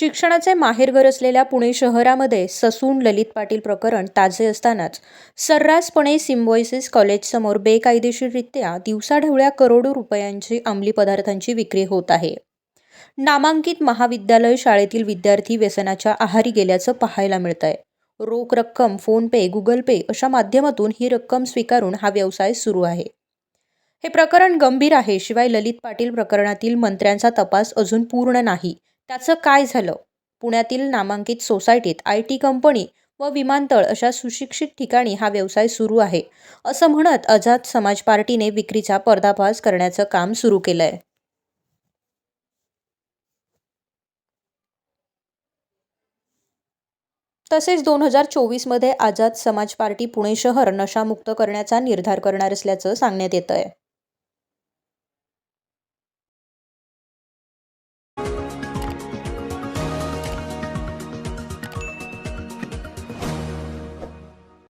शिक्षणाचे माहेरघर असलेल्या पुणे शहरामध्ये ससून ललित पाटील प्रकरण ताजे असतानाच सर्रासपणे सिम्बॉयसिस कॉलेजसमोर बेकायदेशीररित्या दिवसाढवळ्या करोडो रुपयांची अंमली पदार्थांची विक्री होत आहे. नामांकित महाविद्यालय शाळेतील विद्यार्थी व्यसनाच्या आहारी गेल्याचं पाहायला मिळतंय. रोख रक्कम फोनपे गुगल पे अशा माध्यमातून ही रक्कम स्वीकारून हा व्यवसाय सुरू आहे. हे प्रकरण गंभीर आहे शिवाय ललित पाटील प्रकरणातील मंत्र्यांचा तपास अजून पूर्ण नाही. त्याचं काय झालं? पुण्यातील नामांकित सोसायटीत आय टी कंपनी व विमानतळ अशा सुशिक्षित ठिकाणी हा व्यवसाय सुरू आहे असं म्हणत आझाद समाज पार्टीने विक्रीचा पर्दाफाश करण्याचं काम सुरू केलं आहे तसेच दोन हजार चोवीसमध्ये आझाद समाज पार्टी पुणे शहर नशामुक्त करण्याचा निर्धार करणार असल्याचं सांगण्यात येत आहे